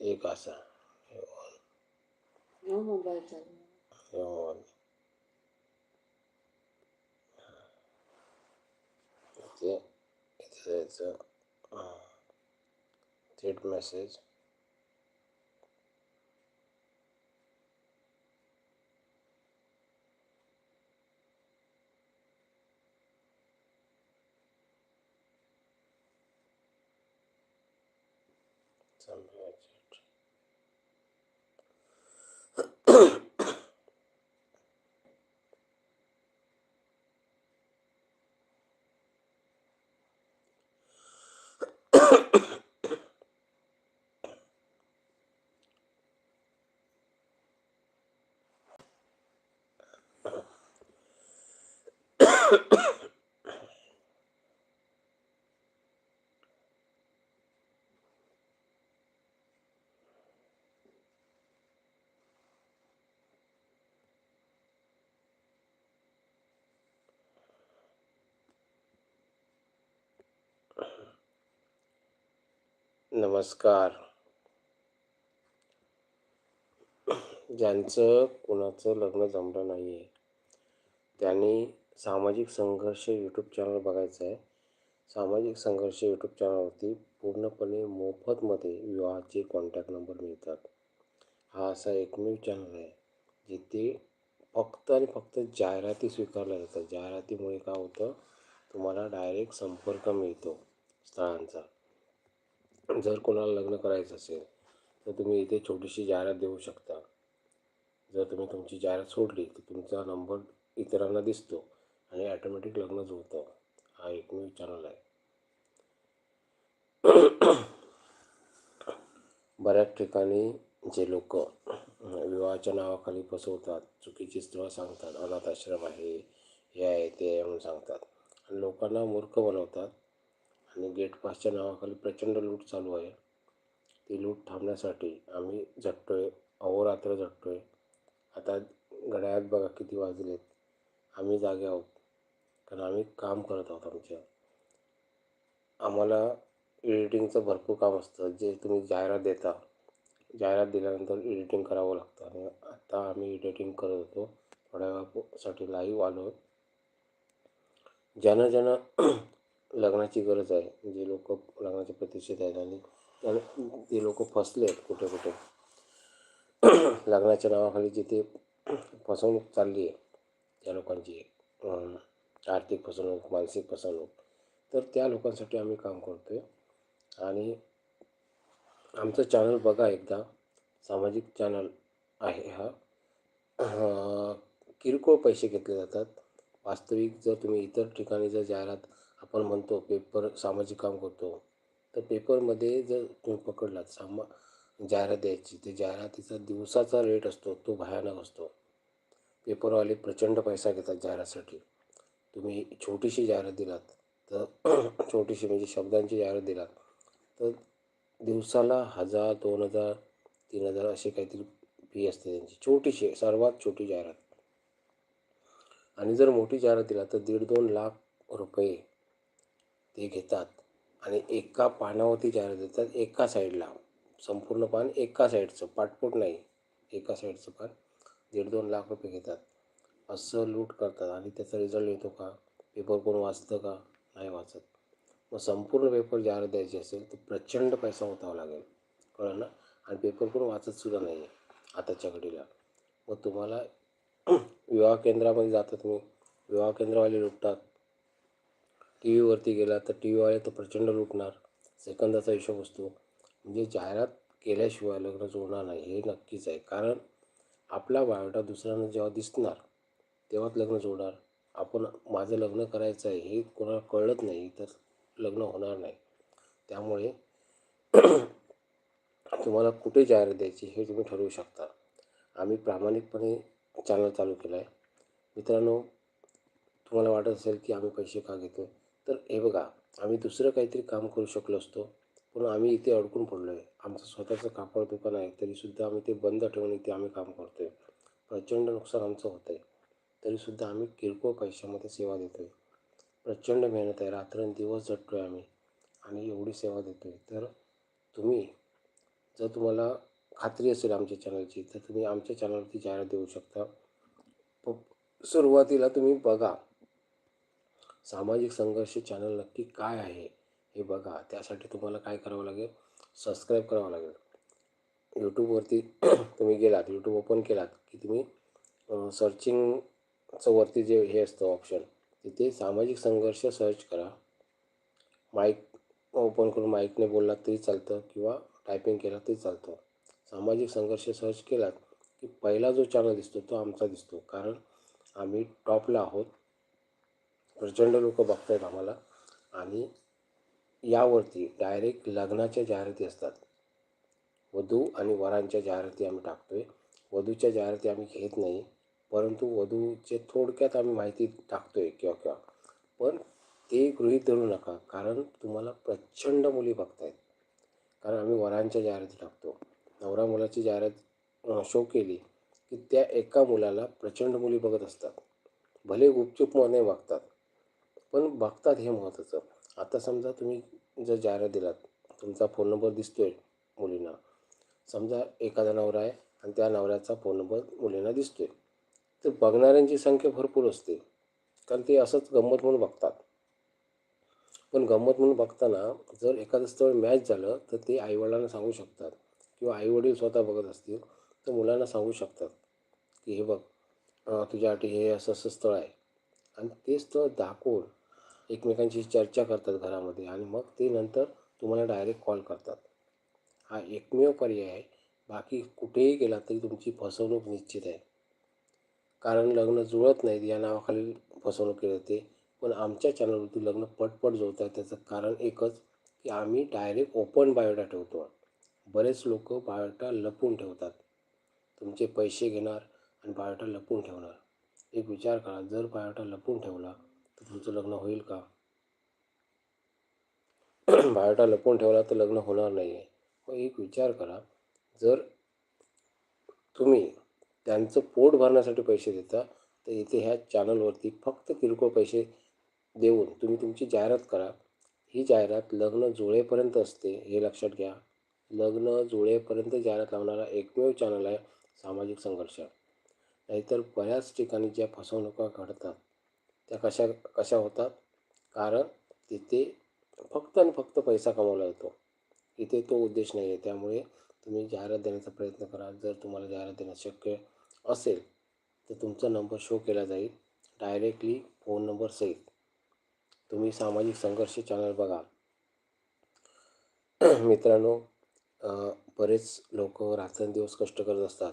एक असा हे on, हो मोबाईल चालू हे on. इथे इथे जायचं हां. थेट मेसेज नमस्कार. ज्यांचं कुणाचं लग्न जमलं नाही आहे त्यांनी सामाजिक संघर्ष यूट्यूब चॅनल बघायचं आहे सामाजिक संघर्ष यूट्यूब चॅनलवरती पूर्णपणे मोफतमध्ये विवाहाचे कॉन्टॅक्ट नंबर मिळतात. हा असा एकमेव चॅनल आहे जिथे फक्त आणि फक्त जाहिराती स्वीकारल्या जातात. जाहिरातीमुळे काय होतं तुम्हाला डायरेक्ट संपर्क मिळतो स्थळांचा. जर कोणाला लग्न करायचं असेल तर तुम्ही इथे छोटीशी जाहिरात देऊ शकता. जर तुम्ही तुमची जाहिरात सोडली तर तुमचा नंबर इतरांना दिसतो आणि ॲटोमॅटिक लग्न जुळतं. हा एकमेव चॅनल आहे. बऱ्याच ठिकाणी जे लोक विवाहाच्या नावाखाली फसवतात चुकीची स्थळं सांगतात अनाथ आश्रम आहे हे आहे ते म्हणून सांगतात. आणि लोकांना मूर्ख बनवतात. आणि गेट पासच्या नावाखाली प्रचंड लूट चालू आहे. ती लूट थांबण्यासाठी आम्ही झटतो आहे अहोरात्र झटतो आहे आता घड्याळात बघा किती वाजलेत. आम्ही जागे आहोत कारण आम्ही काम करत आहोत आमच्या आम्हाला एडिटिंगचं भरपूर काम असतं जे तुम्ही जाहिरात देता जाहिरात दिल्यानंतर एडिटिंग करावं लागतं. आणि आता आम्ही एडिटिंग करत होतो थोड्या वेळासाठी लाईव्ह आलो. ज्यानं ज्यानं लग्नाची गरज आहे. जे लोक लग्नाच्या प्रतीक्षेत आहेत आणि त्या- ते लोक फसले आहेत कुठे कुठे. लग्नाच्या नावाखाली जिथे फसवणूक चालली आहे त्या लोकांची आर्थिक फसवणूक मानसिक फसवणूक तर त्या लोकांसाठी आम्ही काम करतो आहे आणि आमचं चॅनल बघा एकदा. सामाजिक चॅनल आहे हा. किरकोळ पैसे घेतले जातात. वास्तविक जर तुम्ही इतर ठिकाणी जर जाहिरात आपण म्हणतो पेपर सामाजिक काम करतो. तर पेपरमध्ये जर तुम्ही पकडलात सामा जाहिरात द्यायची ते जाहिरातीचा दिवसाचा रेट असतो तो भयानक असतो. पेपरवाले प्रचंड पैसा घेतात जाहिरातीसाठी. तुम्ही छोटीशी जाहिरात दिलात तर छोटीशी म्हणजे शब्दांची जाहिरात दिलात तर दिवसाला हजार दोन हजार तीन हजार अशी काहीतरी फी असते त्यांची. छोटीशी सर्वात छोटी जाहिरात. आणि जर मोठी जाहिरात दिला तर दीड दोन लाख रुपये ते घेतात आणि एका पानावरती जाहिरात देतात एका साईडला. संपूर्ण पान एका साईडचं पाठपोट नाही एका साईडचं पान दीड दोन लाख रुपये घेतात. असं लूट करतात आणि त्याचा रिझल्ट येतो का? पेपर कोण वाचतं का? नाही वाचत. मग संपूर्ण पेपर जाहिरात द्यायची असेल तर प्रचंड पैसा होतावा लागेल. कळलं ना? आणि पेपर कोण वाचतसुद्धा नाही आहे आताच्या घडीला. मग तुम्हाला विवाह केंद्रामध्ये जाता तुम्ही. विवाह केंद्रवाले लुटतात. टी व्हीवरती गेला तर टी व्हीवाले तर प्रचंड लुटणार. सेकंदाचा हिशोब असतो. म्हणजे जाहिरात केल्याशिवाय लग्न जोडणार नाही हे नक्कीच आहे. कारण आपला बायोडा दुसऱ्यांना जेव्हा दिसणार तेव्हाच लग्न जोडणार आपण माझं लग्न करायचं आहे हे कोणाला कळत नाही तर लग्न होणार नाही. त्यामुळे तुम्हाला कुठे जाहिरात द्यायची हे तुम्ही ठरवू शकता. आम्ही प्रामाणिकपणे चॅनल चालू केला आहे मित्रांनो तुम्हाला वाटत असेल की आम्ही पैसे का घेतो तर हे बघा आम्ही दुसरं काहीतरी काम करू शकलो असतो. पण आम्ही इथे अडकून पडलो आहे आमचं स्वतःचं कापड दुकान आहे तरीसुद्धा आम्ही ते बंद ठेवून इथे आम्ही काम करतो आहे प्रचंड नुकसान आमचं होतं आहे तरीसुद्धा आम्ही किरकोळ पैशामध्ये सेवा देतो आहे प्रचंड मेहनत आहे. रात्रंदिवस झटतो आहे आम्ही आणि एवढी सेवा देतो आहे तर तुम्ही जर तुम्हाला खात्री असेल आमच्या चॅनलची तर तुम्ही आमच्या चॅनलवरती जाहिरात देऊ शकता. प सुरुवातीला तुम्ही बघा. सामाजिक संघर्ष चॅनल नक्की काय आहे? हे बघा. त्यासाठी तुम्हाला काय करावं लागेल? सबस्क्राईब करावं लागेल. यूट्यूबवरती तुम्ही गेलात यूट्यूब ओपन केलात की तुम्ही सर्चिंगचं वरती जे हे असतं ऑप्शन तिथे सामाजिक संघर्ष सर्च करा. माईक ओपन करून माईकने बोललात तरी चालतं किंवा टायपिंग केलं तरी चालतं. सामाजिक संघर्ष सर्च केलात की पहिला जो चॅनल दिसतो तो आमचा दिसतो. कारण आम्ही टॉपला आहोत. प्रचंड लोक बघत आहेत आम्हाला. आणि यावरती डायरेक्ट लग्नाच्या जाहिराती असतात वधू आणि वरांच्या जाहिराती आम्ही टाकतो आहे वधूच्या जाहिराती आम्ही घेत नाही परंतु वधूचे थोडक्यात आम्ही माहिती टाकतो आहे किंवा किंवा. पण ते गृहीत धरू नका कारण तुम्हाला प्रचंड मुली बघत आहेत कारण आम्ही वरांच्या जाहिराती टाकतो नवरा मुलाची जाहिरात शो केली की त्या एका मुलाला प्रचंड मुली बघत असतात. भले गुपचूप मने वागतात पण बघतात हे महत्त्वाचं आता समजा तुम्ही जर जाहिरात दिलात तुमचा फोन नंबर दिसतो आहे मुलींना. समजा एखादा नवरा आहे आणि त्या नवऱ्याचा फोन नंबर मुलींना दिसतो आहे तर बघणाऱ्यांची संख्या भरपूर असते. कारण ते असंच गंमत म्हणून बघतात. पण गंमत म्हणून बघताना जर एखादं स्थळ मॅच झालं तर ते आईवडिलांना सांगू शकतात. किंवा आईवडील स्वतः बघत असतील तर मुलांना सांगू शकतात की हे बघ तुझ्यासाठी हे असं असं स्थळ आहे. आणि ते स्थळ दाखवून एकमेकांशी चर्चा करतात घरामध्ये आणि मग ते नंतर तुम्हाला डायरेक्ट कॉल करतात. हा एकमेव पर्याय आहे. बाकी कुठेही गेला तरी तुमची फसवणूक निश्चित आहे. कारण लग्न जुळत नाहीत या नावाखाली फसवणूक केली जाते पण आमच्या चॅनलवरती लग्न पटपट जुळत आहे. त्याचं कारण एकच की आम्ही डायरेक्ट ओपन बायोडा ठेवतो. बरेच लोक बायोडा लपून ठेवतात. तुमचे पैसे घेणार आणि बायोडा लपून ठेवणार. एक विचार करा जर बायोडा लपून ठेवला तर तुमचं लग्न होईल का? बायोटा लपवून ठेवला तर लग्न होणार नाही आहे मग हो, एक विचार करा. जर तुम्ही त्यांचं पोट भरण्यासाठी पैसे देता तर इथे ह्या चॅनलवरती फक्त किरकोळ पैसे देऊन तुम्ही तुमची जाहिरात करा. ही जाहिरात लग्न जुळेपर्यंत असते हे लक्षात घ्या. लग्न जुळेपर्यंत जाहिरात लावणारा एकमेव चॅनल आहे सामाजिक संघर्ष. नाहीतर बऱ्याच ठिकाणी ज्या फसवणुका घडतात त्या कशा कशा होतात? कारण तिथे फक्त आणि फक्त पैसा कमवला जातो. इथे तो उद्देश नाही आहे त्यामुळे तुम्ही जाहिरात देण्याचा प्रयत्न करा. जर तुम्हाला जाहिरात देणं शक्य असेल तर तुमचा नंबर शो केला जाईल. डायरेक्टली फोन नंबर सहित. तुम्ही सामाजिक संघर्ष चॅनल बघा. मित्रांनो बरेच लोक रात्रंदिवस कष्ट करत असतात.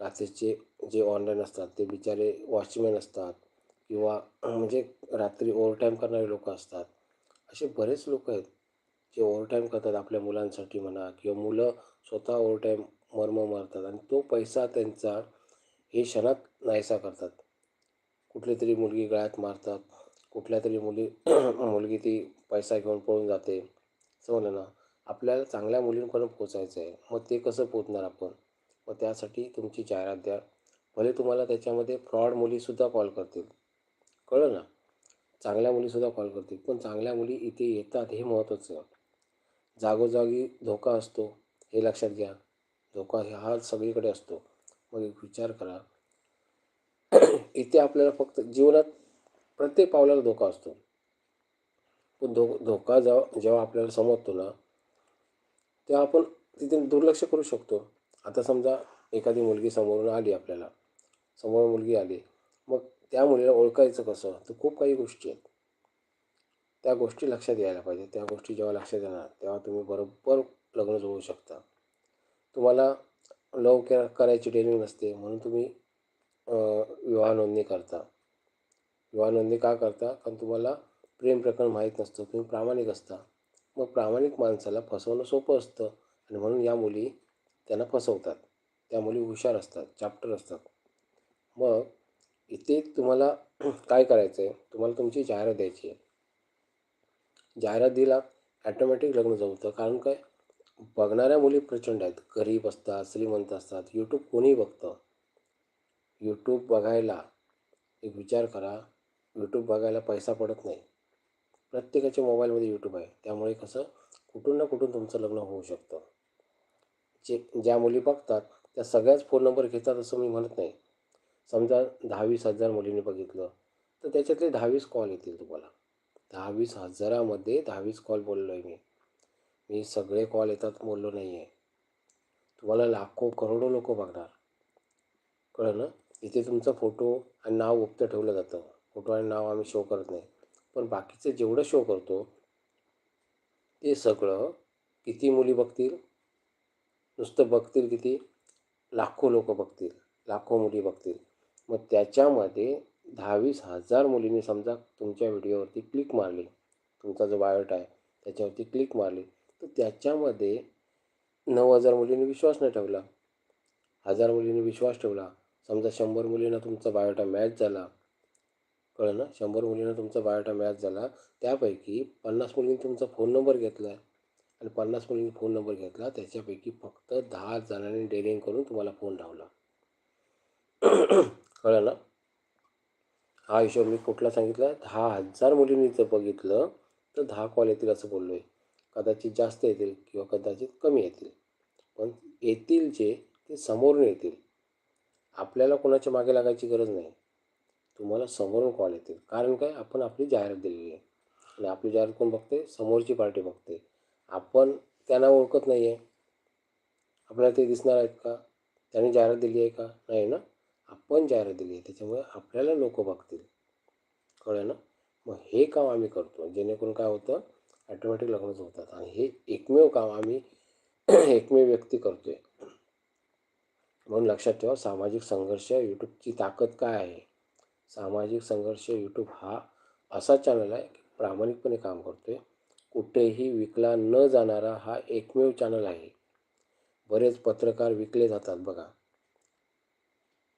रात्रीचे जे ऑनलाईन असतात ते बिचारे वॉचमॅन असतात. किंवा म्हणजे रात्री ओव्हरटाईम करणारे लोक असतात. असे बरेच लोक आहेत जे ओव्हरटाईम करतात आपल्या मुलांसाठी म्हणा किंवा मुलं स्वतः ओव्हरटाईम मर्म मारतात आणि तो पैसा त्यांचा हे क्षणात नाहीसा करतात. कुठली तरी मुलगी गळ्यात मारतात कुठल्या तरी मुली मुलगी ती पैसा घेऊन पळून जाते. समजलं ना आपल्याला चांगल्या मुलींपर्यंत पोचायचं आहे. मग ते कसं पोचणार आपण? मग त्यासाठी तुमची जाहिरात द्या. भले तुम्हाला त्याच्यामध्ये फ्रॉड मुलीसुद्धा कॉल करतील. कळलं ना? चांगल्या मुलीसुद्धा कॉल करतील. पण चांगल्या मुली इथे येतात हे महत्त्वाचं जागोजागी धोका असतो हे लक्षात घ्या. धोका हा सगळीकडे असतो. मग एक विचार करा. इथे आपल्याला फक्त जीवनात प्रत्येक पावलाला धोका असतो. पण धो धोका जेव्हा जेव्हा आपल्याला समजतो ना तेव्हा आपण तिथे दुर्लक्ष करू शकतो. आता समजा एखादी मुलगी समोरून आली आपल्याला. समोर मुलगी आली. मग त्या मुलीला ओळखायचं कसं? तर खूप काही गोष्टी आहेत. त्या गोष्टी लक्षात यायला पाहिजे त्या गोष्टी जेव्हा लक्षात येणार तेव्हा तुम्ही बरोबर लग्न जुळवू शकता. तुम्हाला लव के करायची ट्रेनिंग नसते म्हणून तुम्ही विवाह नोंदणी करता. विवाह नोंदणी का करता? कारण तुम्हाला प्रेम प्रकरण माहीत नसतं. तुम्ही प्रामाणिक असता. मग प्रामाणिक माणसाला फसवणं सोपं असतं. आणि म्हणून या मुली त्यांना फसवतात. त्या मुली हुशार असतात चॅप्टर असतात. मग इथे तुम्हाला काय करायचं आहे तुम्हाला तुमची जाहिरात द्यायची आहे. जाहिरात दिला ॲटोमॅटिक लग्न जमतं. कारण काय? बघणाऱ्या मुली प्रचंड आहेत. गरीब असतात श्रीमंत असतात. यूट्यूब कोणीही बघतं. यूट्यूब बघायला एक विचार करा. यूट्यूब बघायला पैसा पडत नाही. प्रत्येकाच्या मोबाईलमध्ये यूट्यूब आहे. त्यामुळे कसं? कुठून ना कुठून तुमचं लग्न होऊ शकतं. जे ज्या मुली बघतात त्या सगळ्याच फोन नंबर घेतात असं मी म्हणत नाही. समजा दहावीस हजार मुलींनी बघितलं तर त्याच्यातले दहावीस कॉल येतील तुम्हाला. दहावीस हजारामध्ये दहावीस कॉल बोललो आहे मी. मी सगळे कॉल येतात बोललो नाही आहे तुम्हाला लाखो करोडो लोक बघणार. कळलं ना? इथे तुमचा फोटो आणि नाव गुप्त ठेवलं जातं. फोटो आणि नाव आम्ही शो करत नाही. पण बाकीचं जेवढं शो करतो ते सगळं किती मुली बघतील? नुसतं बघतील किती? लाखो लोक बघतील. लाखो मुली बघतील. मग त्याच्यामध्ये दहावीस हजार मुलींनी समजा तुमच्या व्हिडिओवरती क्लिक मारली. तुमचा जो बायोट आहे त्याच्यावरती क्लिक मारली. तर त्याच्यामध्ये नऊ हजार मुलींनी विश्वास नाही ठेवला. हजार मुलींनी विश्वास ठेवला. समजा शंभर मुलींना तुमचा बायोटा मॅच झाला. कळलं ना? शंभर मुलींना तुमचा बायोटा मॅच झाला. त्यापैकी पन्नास मुलींनी तुमचा फोन नंबर घेतला आणि पन्नास मुलींनी फोन नंबर घेतला. त्याच्यापैकी फक्त दहा जणांनी डेअरिंग करून तुम्हाला फोन लावला. कळलं ना? हा हिशोब मी कुठला सांगितला? दहा हजार मुलींनी जर बघितलं तर दहा कॉल येतील असं बोललो आहे कदाचित जास्त येतील किंवा कदाचित कमी येतील. पण येतील जे ते समोरून येतील. आपल्याला कोणाच्या मागे लागायची गरज नाही. तुम्हाला समोरून कॉल येतील. कारण काय? आपण आपली जाहिरात दिलेली आहे. आणि आपली जाहिरात कोण बघते? समोरची पार्टी बघते. आपण त्यांना ओळखत नाही आहे आपल्याला ते दिसणार आहेत का? त्यांनी जाहिरात दिली आहे का? नाही ना? आपण जाहिरात दिली आहे त्याच्यामुळे आपल्याला लोक बघतील. कळलं ना? मग हे काम आम्ही करतो. जेणेकरून काय होतं? ॲटोमॅटिक लग्नच होतात. आणि हे एकमेव काम आम्ही एकमेव व्यक्ती करतो आहे म्हणून लक्षात ठेवा सामाजिक संघर्ष यूट्यूबची ताकद काय आहे? सामाजिक संघर्ष यूट्यूब हा असा चॅनल आहे की प्रामाणिकपणे काम करतो आहे कुठेही विकला न जाणारा हा एकमेव चॅनल आहे. बरेच पत्रकार विकले जातात बघा.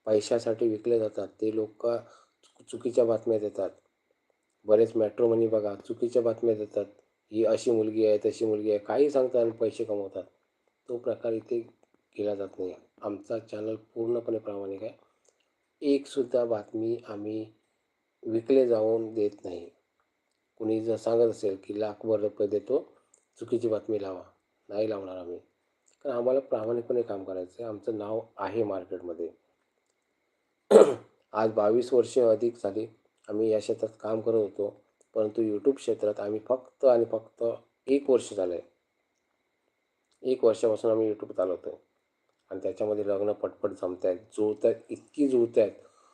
पैशासाठी विकले जातात. ते लोक चुकीच्या बातम्या देतात. बरेच मेट्रो मनी बघा चुकीच्या बातम्या देतात. ही अशी मुलगी आहे तशी मुलगी आहे काही सांगतात आणि पैसे कमवतात. तो प्रकार इथे केला जात नाही. आमचा चॅनल पूर्णपणे प्रामाणिक आहे. एकसुद्धा बातमी आम्ही विकले जाऊन देत नाही. कुणी जर सांगत असेल की लाखभर रुपये देतो चुकीची बातमी लावा. नाही लावणार आम्ही. कारण आम्हाला प्रामाणिकपणे काम करायचं आहे आमचं नाव आहे मार्केटमध्ये आज बावीस वर्षे अधिक झाली. आम्ही या क्षेत्रात काम करत होतो. परंतु यूट्यूब क्षेत्रात आम्ही फक्त आणि फक्त एक वर्ष झालं. आहे एक वर्षापासून आम्ही यूट्यूब चालवतो आहे आणि त्याच्यामध्ये लग्न पटपट जमत आहेत जुळत आहेत इतकी जुळत आहेत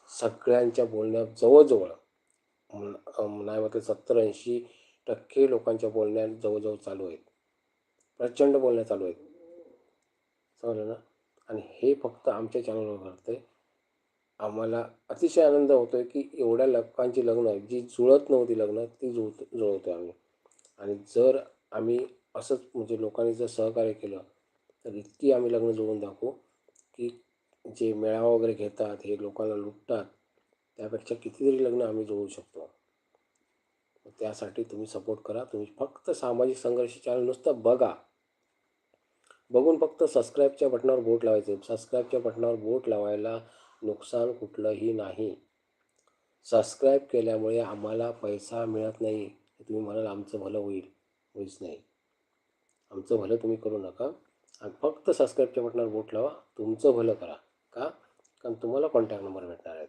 सगळ्यांच्या बोलण्यात जवळजवळ नाही म्हटलं सत्तर ऐंशी टक्के लोकांच्या बोलण्यात जवळजवळ चालू आहेत. प्रचंड बोलण्या चालू आहेत. समजलं ना? आणि हे फक्त आमच्या चॅनलवर घडतं आहे आम्हाला अतिशय आनंद होतो आहे की एवढ्या लोकांची लग्न जी जुळत नव्हती लग्न ती जुळत जुळवतो आम्ही. आणि जर आम्ही असंच म्हणजे लोकांनी जर सहकार्य केलं तर इतकी आम्ही लग्न जुळवून दाखवू की जे मेळावा वगैरे घेतात हे लोकांना लुटतात त्यापेक्षा कितीतरी लग्न आम्ही जुळवू शकतो. त्यासाठी तुम्ही सपोर्ट करा. तुम्ही फक्त सामाजिक संघर्ष चॅनल नुसतं बघा. बघून फक्त सबस्क्राईबच्या बटनावर बोट लावायचं. सबस्क्राईबच्या बटनावर बोट लावायला नुकसान कुठलंही नाही. सबस्क्राईब केल्यामुळे आम्हाला पैसा मिळत नाही. हे तुम्ही म्हणाल आमचं भलं होईल. होईच नाही. आमचं भलं तुम्ही करू नका. आणि फक्त सबस्क्राईबच्या बटनावर बोट लावा. तुमचं भलं करा. का? कारण तुम्हाला कॉन्टॅक्ट नंबर भेटणार आहेत.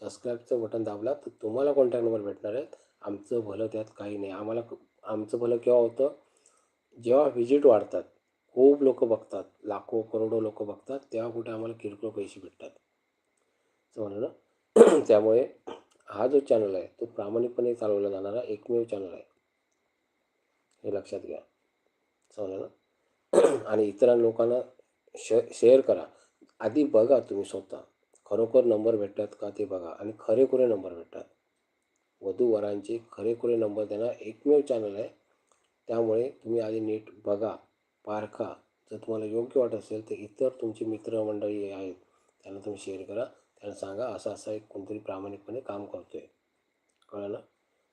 सबस्क्राईबचं बटन दाबला तर तुम्हाला कॉन्टॅक्ट नंबर भेटणार आहेत. आमचं भलं त्यात काही नाही. आम्हाला आमचं भलं केव्हा होतं? जेव्हा व्हिजिट वाढतात. खूप लोक बघतात लाखो करोडो लोक बघतात तेव्हा कुठे आम्हाला किरकोळ पैसे भेटतात. समजलं ना त्यामुळे हा जो चॅनल आहे तो प्रामाणिकपणे चालवला जाणारा एकमेव चॅनल आहे. हे लक्षात घ्या. समजलं ना आणि इतर लोकांना श शेअर करा. आधी बघा तुम्ही स्वतः. खरोखर नंबर भेटतात का ते बघा. आणि खरेखुरे नंबर भेटतात. वधूवरांचे खरेखुरे नंबर देणार एकमेव चॅनल आहे. त्यामुळे तुम्ही आधी नीट बघा. पारखा जर तुम्हाला योग्य वाटत असेल तर इतर तुमची मित्रमंडळी आहेत त्यांना तुम्ही शेअर करा. त्यांना सांगा असं असं एक कोणतरी प्रामाणिकपणे काम करतो आहे कळलं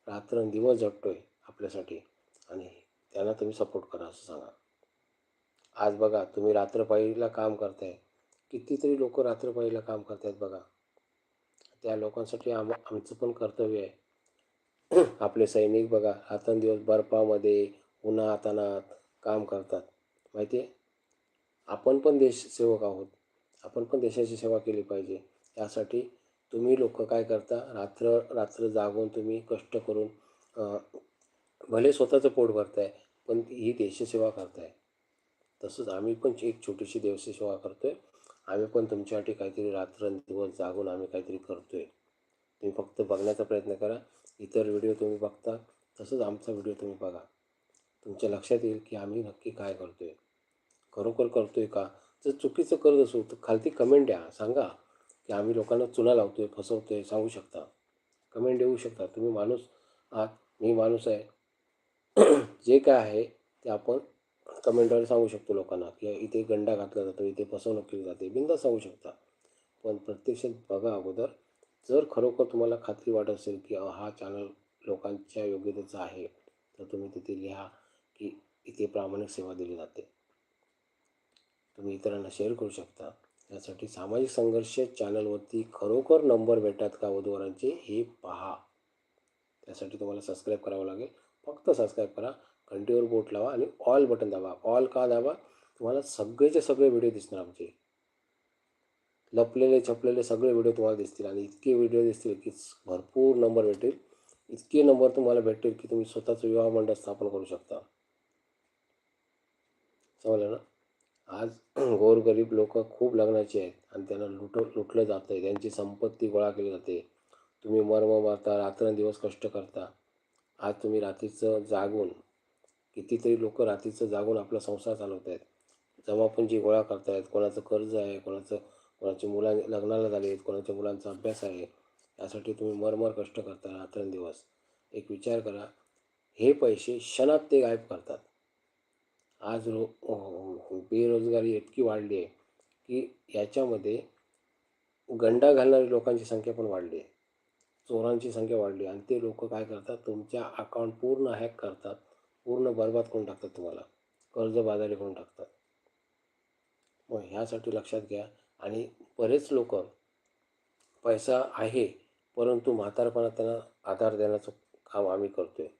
रात्रंदिवस झटतो आहे आपल्यासाठी आणि त्यांना तुम्ही सपोर्ट करा असं सांगा. आज बघा तुम्ही रात्रपाळीला काम करताय. कितीतरी लोक रात्रपाळीला काम करतायत बघा. त्या लोकांसाठी आम आमचं पण कर्तव्य आहे. आपले सैनिक बघा रात्रंदिवस बर्फामध्ये उन्हातानात काम करतात. माहिती आहे आपण पण देशसेवक आहोत. आपण पण देशाची सेवा केली पाहिजे. त्यासाठी तुम्ही लोक काय करता? रात्र रात्र जागून तुम्ही कष्ट करून भले स्वतःचं पोट भरताय पण ही देशसेवा करताय. तसंच आम्ही पण एक छोटीशी देशसेवा करतोय. आम्ही पण तुमच्यासाठी काहीतरी रात्रंदिवस जागून आम्ही काहीतरी करतोय. तुम्ही फक्त बघण्याचा प्रयत्न करा. इतर व्हिडिओ तुम्ही बघता. तसंच आमचा व्हिडिओ तुम्ही बघा. तुमच्या लक्षात येईल की आम्ही नक्की काय करतोय. खरोखर करतो आहे का? जर चुकीचं करत असू तर खालती कमेंट द्या. सांगा की आम्ही लोकांना चुना लावतो आहे फसवतो आहे सांगू शकता? कमेंट देऊ शकता तुम्ही माणूस आहात मी माणूस आहे. जे काय आहे ते आपण कमेंटवर सांगू शकतो लोकांना. की इथे गंडा घातला जातो इथे फसवणूक केली जाते. बिंदा सांगू शकता. पण प्रत्यक्षात बघा अगोदर जर खरोखर तुम्हाला खात्री वाटत असेल की हा चॅनल लोकांच्या योग्यतेचा आहे तर तुम्ही तिथे लिहा की इथे प्रामाणिक सेवा दिली जाते. तुम्ही इतरांना शेअर करू शकता. यासाठी सामाजिक संघर्ष चॅनलवरती खरोखर नंबर भेटतात का वधूवरांचे हे पहा. त्यासाठी तुम्हाला सबस्क्राईब करावं लागेल. फक्त सबस्क्राईब करा घंटीवर बोट लावा आणि ऑल बटन दाबा. ऑल का दाबा? तुम्हाला सगळेचे सगळे व्हिडिओ दिसणार आमचे. लपलेले छपलेले सगळे व्हिडिओ तुम्हाला दिसतील आणि इतके व्हिडिओ दिसतील की भरपूर नंबर भेटेल इतके नंबर तुम्हाला भेटेल की तुम्ही स्वतःचं विवाह मंडळ स्थापन करू शकता. समजलं ना? आज गोरगरीब लोक खूप लग्नाचे आहेत आणि त्यांना लुट लुटलं जातं आहे त्यांची संपत्ती गोळा केली जाते. तुम्ही मर्म मारता रात्रंदिवस कष्ट करता. आज तुम्ही रात्रीचं जागून कितीतरी लोक रात्रीचं जागून आपला संसार चालवत आहेत जमापुंजी गोळा करतायत कोणाचं कर्ज आहे कोणाचं कोणाच्या मुला लग्नाला झाले आहेत कोणाच्या मुलांचा अभ्यास आहे यासाठी तुम्ही मरमर कष्ट करता रात्रंदिवस. एक विचार करा हे पैसे क्षणात ते गायब करतात. आज रो बेरोजगारी इतकी वाढली आहे की याच्यामध्ये गंडा घालणारी लोकांची संख्या पण वाढली आहे. चोरांची संख्या वाढली आणि ते लोक काय करतात? तुमच्या अकाउंट पूर्ण हॅक करतात. पूर्ण बर्बाद करून टाकतात तुम्हाला. कर्जबाजारी करून टाकतात. मग ह्यासाठी लक्षात घ्या. आणि बरेच लोक पैसा आहे परंतु म्हातारपणात त्यांना आधार देण्याचं काम आम्ही करतो आहे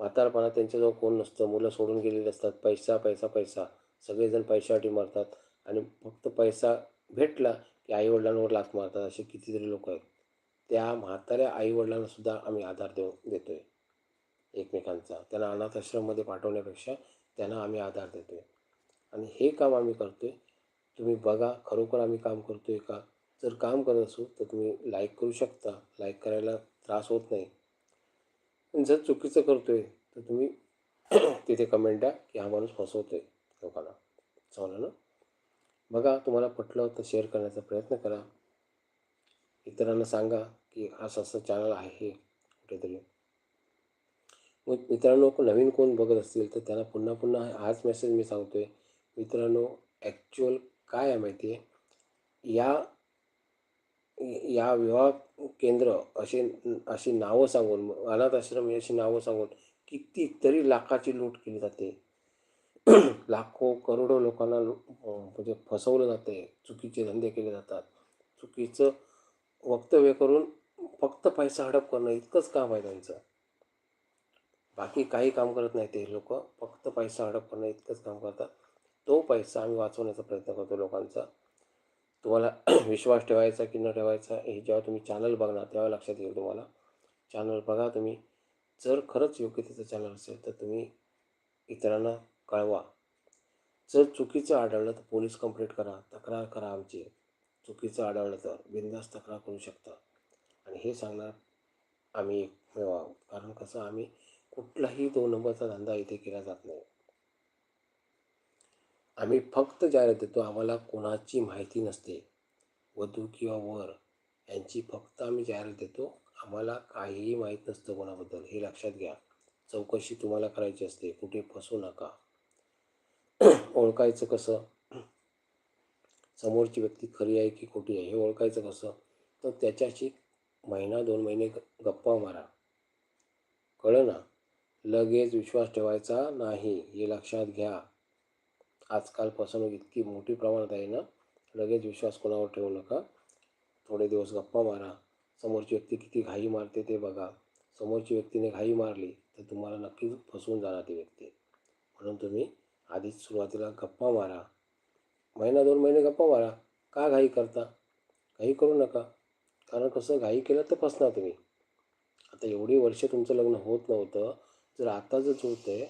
म्हातारपणात त्यांच्याजवळ कोण नसतं. मुलं सोडून गेलेली असतात. पैसा पैसा पैसा. सगळेजण पैशासाठी मरतात. आणि फक्त पैसा भेटला की आईवडिलांवर लात मारतात असे कितीतरी लोक आहेत. त्या म्हाताऱ्या आईवडिलांनासुद्धा आम्ही आधार देऊ देतो आहे एकमेकांचा. त्यांना अनाथाश्रममध्ये पाठवण्यापेक्षा त्यांना आम्ही आधार देतो आहे आणि हे काम आम्ही करतो आहे तुम्ही बघा खरोखर आम्ही काम करतो आहे का? जर काम करत असू तर तुम्ही लाईक करू शकता. लाईक करायला त्रास होत नाही. जर चुकीचं करतो आहे तर तुम्ही तिथे कमेंट द्या की हा माणूस फसवतो आहे लोकांना. चांगलं ना? बघा तुम्हाला पटलं तर शेअर करण्याचा प्रयत्न करा. इतरांना सांगा की असं असं चॅनल आहे कुठेतरी. मग मित्रांनो नवीन कोण बघत असतील तर त्यांना पुन्हा पुन्हा हाच मेसेज मी सांगतो आहे मित्रांनो ॲक्च्युअल काय आहे माहिती आहे या या विवाह केंद्र असे अशी नावं सांगून अनाथ आश्रम अशी नावं सांगून कितीतरी लाखाची लूट केली जाते. लाखो करोडो लोकांना म्हणजे फसवलं जाते चुकीचे धंदे केले जातात. चुकीचं वक्तव्य करून फक्त पैसा हडप करणं इतकंच काम आहे त्यांचं. बाकी काही काम करत नाही ते लोक फक्त पैसा हडप करणं इतकंच काम करतात. तो पैसा आम्ही वाचवण्याचा प्रयत्न करतो लोकांचा. तुम्हाला विश्वास ठेवायचा की न ठेवायचा हे जेव्हा तुम्ही चॅनल बघणार तेव्हा लक्षात येईल तुम्हाला. चॅनल बघा तुम्ही. जर खरंच योग्य त्याचं चॅनल असेल तर तुम्ही इतरांना कळवा. जर चुकीचं आढळलं तर पोलीस कंप्लेंट करा तक्रार करा आमची. चुकीचं आढळलं तर बिनधास्त तक्रार करू शकता. आणि हे सांगणार आम्ही एकमेव कारण कसं आम्ही कुठलाही दोन नंबरचा धंदा इथे केला जात नाही. आम्ही फक्त जाहिरात देतो आम्हाला कोणाची माहिती नसते. वधू किंवा वर यांची फक्त आम्ही जाहिरात देतो. आम्हाला काहीही माहीत नसतं कोणाबद्दल हे लक्षात घ्या. चौकशी तुम्हाला करायची असते कुठे फसू नका. ओळखायचं कसं? समोरची व्यक्ती खरी आहे की खोटी आहे हे ओळखायचं कसं? तर त्याच्याशी महिना दोन महिने ग- गप्पा मारा. कळलं ना? लगेच विश्वास ठेवायचा नाही हे लक्षात घ्या. आजकाल फसवणूक इतकी मोठी प्रमाणात आहे ना लगेच विश्वास कोणावर ठेवू नका. थोडे दिवस गप्पा मारा. समोरची व्यक्ती किती घाई मारते ते बघा. समोरची व्यक्तीने घाई मारली तर तुम्हाला नक्कीच फसवून जाणार ती व्यक्ती. म्हणून तुम्ही आधीच सुरुवातीला गप्पा मारा. महिना दोन महिने गप्पा मारा. का घाई करता? घाई करू नका. कारण कसं घाई केलं तर फसणार तुम्ही. आता एवढी वर्ष तुमचं लग्न होत नव्हतं. जर आता जर जुळतं आहे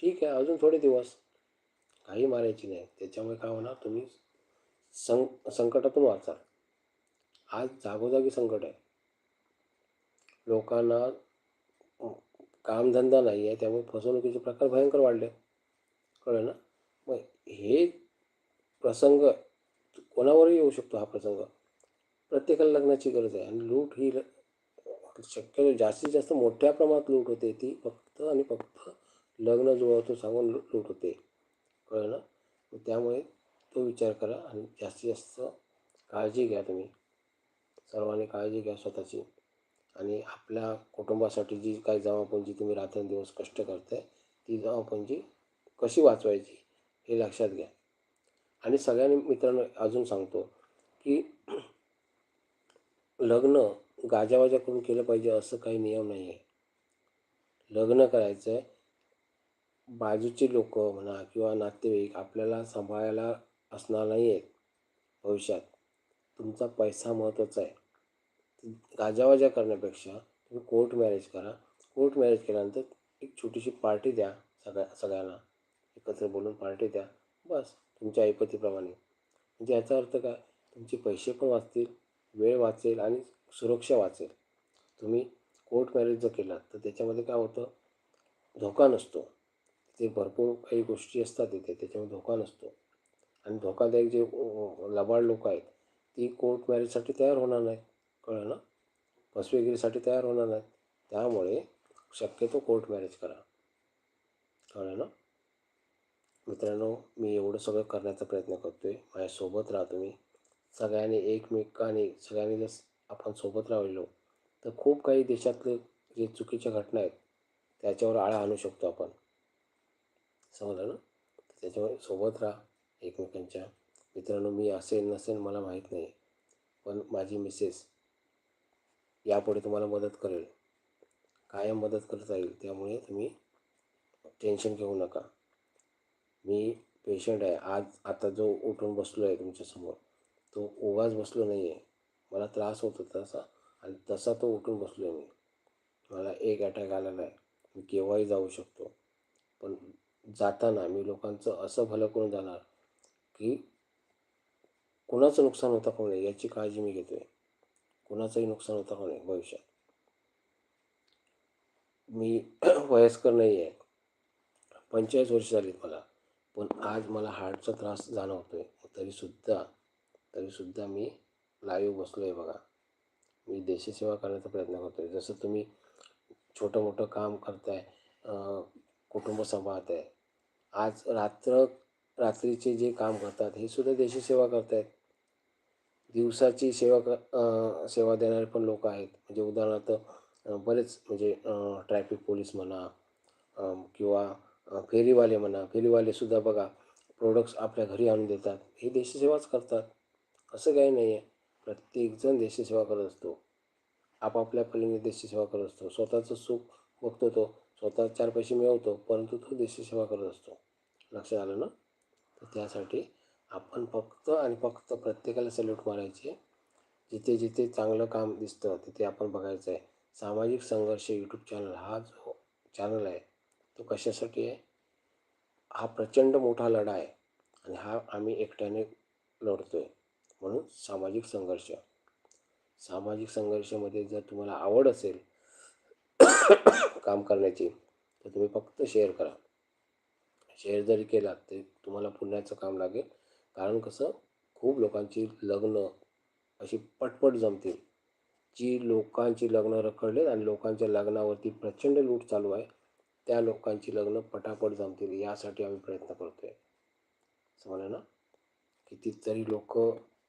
ठीक आहे. अजून थोडे दिवस. घाई मारायची नाही. त्याच्यामुळे काय होणार? तुम्ही सं संकटातून वाचाल. आज जागोजागी संकट आहे. लोकांना कामधंदा नाही आहे. त्यामुळे फसवणुकीचे प्रकार भयंकर वाढले. कळलं ना? मग हे प्रसंग कोणावरही येऊ शकतो हा प्रसंग. प्रत्येकाला लग्नाची गरज आहे. आणि लूट ही ल- शक्यतो जास्तीत जास्त मोठ्या प्रमाणात लूट होते. ती फक्त आणि फक्त लग्न जुळवतो सांगून लूट होते. कळलं त्यामुळे तो विचार करा आणि जास्तीत जास्त काळजी घ्या तुम्ही. सर्वांनी काळजी घ्या स्वतःची. आणि आपल्या कुटुंबासाठी जी काही जमापुंजी तुम्ही रात्रंदिवस कष्ट करताय ती जमापुंजी कशी वाचवायची हे लक्षात घ्या. आणि सगळ्यांनी मित्रांनो अजून सांगतो की लग्न गाजावाजा करून केलं पाहिजे असं काही नियम नाही आहे लग्न करायचं आहे बाजूचे लोक म्हणा किंवा नातेवाईक आपल्याला सांभाळायला असणार नाही आहेत भविष्यात. तुमचा पैसा महत्त्वाचा आहे. गाजावाजा करण्यापेक्षा तुम्ही कोर्ट मॅरेज करा. कोर्ट मॅरेज केल्यानंतर एक छोटीशी पार्टी द्या सगळ्या सगळ्यांना. एकत्र बोलून पार्टी द्या. बस तुमच्या ऐपतीप्रमाणे. म्हणजे याचा अर्थ काय? तुमचे पैसे पण वाचतील वेळ वाचेल आणि सुरक्षा वाचेल. तुम्ही कोर्ट मॅरेज जर केलात तर त्याच्यामध्ये काय होतं? धोका नसतो. ते भरपूर काही गोष्टी असतात तिथे त्याच्यामुळे धोका नसतो. आणि धोकादायक जे लबाड लोक आहेत ती कोर्ट मॅरेजसाठी तयार होणार नाही कळलं ना? फसवेगिरीसाठी तयार होणार नाहीत. त्यामुळे शक्यतो कोर्ट मॅरेज करा. कळलं ना? मित्रांनो मी एवढं सगळं करण्याचा प्रयत्न करतो आहे माझ्यासोबत राहा तुम्ही. सगळ्यांनी एकमेकांनी सगळ्यांनी जर आपण सोबत राहिलो तर खूप काही देशातले जे चुकीच्या घटना आहेत त्याच्यावर आळा आणू शकतो आपण. समजलं? ना त्याच्यावर त्याच्यामुळे सोबत राहा एकमेकांच्या. मित्रांनो मी असेल नसेल मला माहीत नाही. पण माझी मिसेस यापुढे तुम्हाला मदत करेल. कायम मदत करता येईल त्यामुळे तुम्ही टेन्शन घेऊ नका. मी पेशंट आहे. आज आता जो उठून बसलो आहे तुमच्यासमोर तो उगाच बसलो नाही आहे मला त्रास होत होता तसा आणि तसा तो उठून बसलो आहे मी. मला एक अटॅक आलेला आहे. मी केव्हाही जाऊ शकतो. पण जाताना मी लोकांचं असं भलं करून जाणार की कुणाचं नुकसान होता का नये याची काळजी मी घेतो आहे कुणाचंही नुकसान होता का नये भविष्यात. मी वयस्कर नाही आहे पंचेचाळीस वर्ष झालीत मला. पण आज मला हार्टचा त्रास जाणवतो आहे तरीसुद्धा तरीसुद्धा मी लाईव्ह बसलो आहे बघा. मी देशसेवा करण्याचा प्रयत्न करतो आहे जसं तुम्ही छोटं मोठं काम करताय कुटुंब सांभाळत आहे आज रात्र रात्रीचे जे काम करतात हे सुद्धा देशसेवा करतायत. दिवसाची सेवा क सेवा देणारे पण लोक आहेत. म्हणजे उदाहरणार्थ बरेच म्हणजे ट्रॅफिक पोलीस म्हणा किंवा फेरीवाले म्हणा फेरीवालेसुद्धा बघा प्रोडक्ट्स आपल्या घरी आणून देतात. हे देशसेवाच करतात. असं काही नाही आहे प्रत्येकजण देशसेवा करत असतो. आपापल्या परीने देशसेवा करत असतो. स्वतःचं सुख बघतो तो. स्वतः चार पैसे मिळवतो परंतु तो देशसेवा करत असतो. लक्षात आलं ना? तर त्यासाठी आपण फक्त आणि फक्त प्रत्येकाला सल्यूट मारायचे. जिथे जिथे चांगलं काम दिसतं तिथे आपण बघायचं आहे सामाजिक संघर्ष यूट्यूब चॅनल हा जो चॅनल आहे तो कशासाठी आहे? हा प्रचंड मोठा लढा आहे आणि हा आम्ही एकट्याने लढतो आहे म्हणून सामाजिक संघर्ष. सामाजिक संघर्षामध्ये जर तुम्हाला आवड असेल काम करण्याची तर तुम्ही फक्त शेअर करा. शेअर जरी केलात ते तुम्हाला पुण्याचं काम लागेल. कारण कसं खूप लोकांची लग्न अशी पटपट जमतील. जी लोकांची लग्न रखडलेत आणि लोकांच्या लग्नावरती प्रचंड लूट चालू आहे त्या लोकांची लग्न पटापट जमतील यासाठी आम्ही प्रयत्न करतो आहे समजलं ना? कितीतरी लोक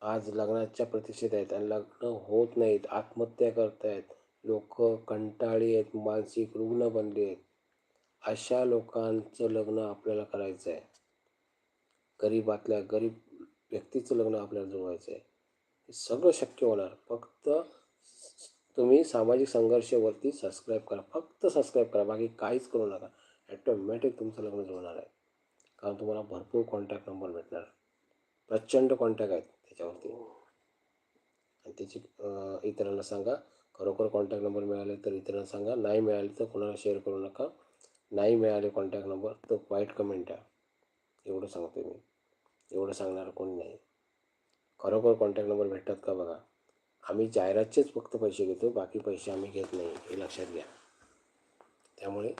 आज लग्नाच्या प्रतीक्षेत आहेत आणि लग्न होत नाहीत आत्महत्या करत आहेत लोक कंटाळी आहेत मानसिक रुग्ण बनले आहेत. अशा लोकांचं लग्न आपल्याला करायचं आहे गरीबातल्या गरीब व्यक्तीचं लग्न आपल्याला जुळवायचं आहे हे सगळं शक्य होणार. फक्त तुम्ही सामाजिक संघर्षवरती सबस्क्राईब करा. फक्त सबस्क्राईब करा. बाकी काहीच करू नका. ॲटोमॅटिक तुमचं लग्न जुळणार आहे. कारण तुम्हाला भरपूर कॉन्टॅक्ट नंबर भेटणार. प्रचंड कॉन्टॅक्ट आहेत त्याच्यावरती. आणि त्याची इतरांना सांगा. खरोखर कॉन्टॅक्ट नंबर मिळाले तर इतरांना सांगा. नाही मिळाले तर कोणाला शेअर करू नका. नाही मिळाले कॉन्टॅक्ट नंबर तर वाईट कमेंट आहे एवढं सांगतो मी. एवढं सांगणारं कोणी नाही. खरोखर कॉन्टॅक्ट नंबर भेटतात का बघा? आम्ही जाहिरातचेच फक्त पैसे घेतो बाकी पैसे आम्ही घेत नाही. हे लक्षात घ्या. त्यामुळे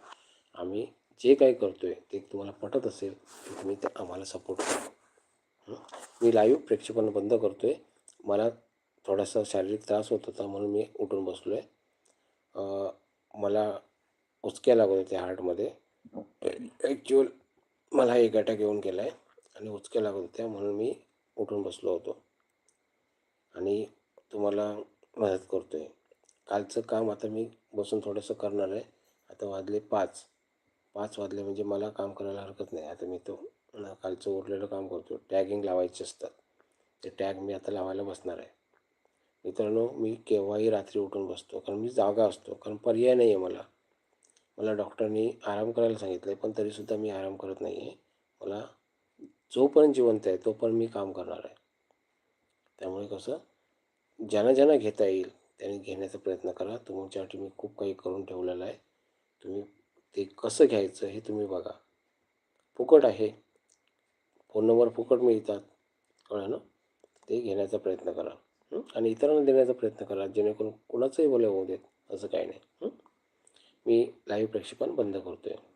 आम्ही जे काही करतो आहे ते तुम्हाला पटत असेल तर तुम्ही ते आम्हाला सपोर्ट करा. मी लाईव्ह प्रेक्षेपण बंद करतो आहे मला थोडासा शारीरिक त्रास होत होता म्हणून मी उठून बसलो आहे मला उचक्या लागत होत्या हार्टमध्ये. ॲक्च्युअल मला एक अटॅक येऊन गेला आहे आणि उचक्या लागत होत्या म्हणून मी उठून बसलो होतो. आणि तुम्हाला मदत करतो आहे कालचं काम आता मी बसून थोडंसं करणार आहे. आता वाजले पाच. पाच वाजले म्हणजे मला काम करायला हरकत नाही. आता मी तो कालचं उरलेलं काम करतो. टॅगिंग लावायचे असतात. ते टॅग मी आता लावायला बसणार आहे. मित्रांनो मी केव्हाही रात्री उठून बसतो कारण मी जागा असतो कारण पर्याय नाही आहे मला. मला डॉक्टरनी आराम करायला सांगितलं आहे पण तरीसुद्धा मी आराम करत नाही आहे मला जोपर्यंत जिवंत आहे तोपर्यंत मी काम करणार आहे. त्यामुळे कसं ज्यांना ज्यांना घेता येईल त्यांनी घेण्याचा प्रयत्न करा. तुमच्यासाठी मी खूप काही करून ठेवलेलं आहे. तुम्ही ते कसं घ्यायचं हे तुम्ही बघा. फुकट आहे. फोन नंबर फुकट मिळतात. कळलं ना? ते घेण्याचा प्रयत्न करा. आणि इतरांना देण्याचा प्रयत्न करा जेणेकरून कुणाचंही भलं होऊ देत असं काही नाही. मी लाईव्ह प्रेक्षेपण बंद करतो आहे